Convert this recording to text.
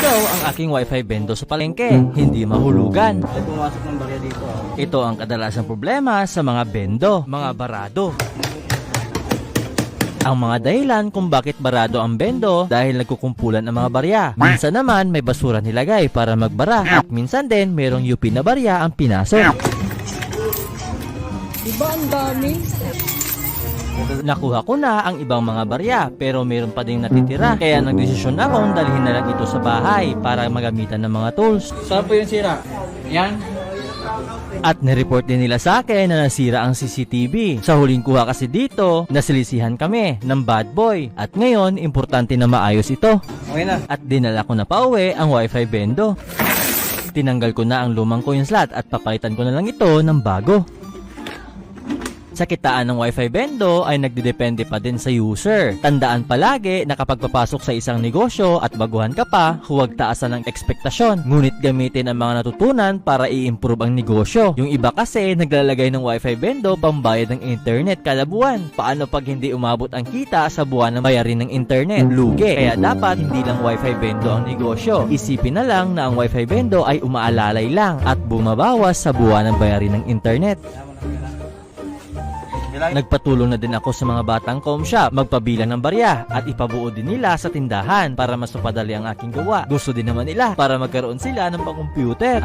daw ang aking wifi bendo sa palengke, hindi mahulugan. Ay, pumasok ng barya dito. ah. Ito ang kadalasang problema sa mga bendo, mga barado. Ang mga dahilan kung bakit barado ang bendo dahil nagkukumpulan ang mga barya. Minsan naman may basura nilagay para magbara at minsan din merong UP na barya ang pinasok. Diba ang dami? Nakuha ko na ang ibang mga barya pero meron pa ding natitira kaya nagdesisyon akong dalhin na lang ito sa bahay para magamitan ng mga tools. Saan po yung sira? Yan. At nireport din nila sa akin na nasira ang CCTV. Sa huling kuha kasi dito, nasilisihan kami ng bad boy. At ngayon, importante na maayos ito. Okay na. At dinala ko na pauwi ang wifi bendo. Tinanggal ko na ang lumang coin slot at papalitan ko na lang ito ng bago. Sa kitaan ng wifi bendo ay nagdidepende pa din sa user. Tandaan palagi na kapag papasok sa isang negosyo at baguhan ka pa, huwag taasan ng ekspektasyon. Ngunit gamitin ang mga natutunan para i-improve ang negosyo. Yung iba kasi naglalagay ng wifi bendo pambayad ng internet kada buwan. Paano pag hindi umabot ang kita sa buwan ng bayarin ng internet? Lugi. Kaya dapat hindi lang wifi bendo ang negosyo. Isipin na lang na ang wifi bendo ay umaalalay lang at bumabawas sa buwan ng bayarin ng internet. Nagpatulong na din ako sa mga batang com shop, magpabilang ng barya at ipabuo din nila sa tindahan para mas mapadali ang aking gawa. Gusto din naman nila para magkaroon sila ng pang-computer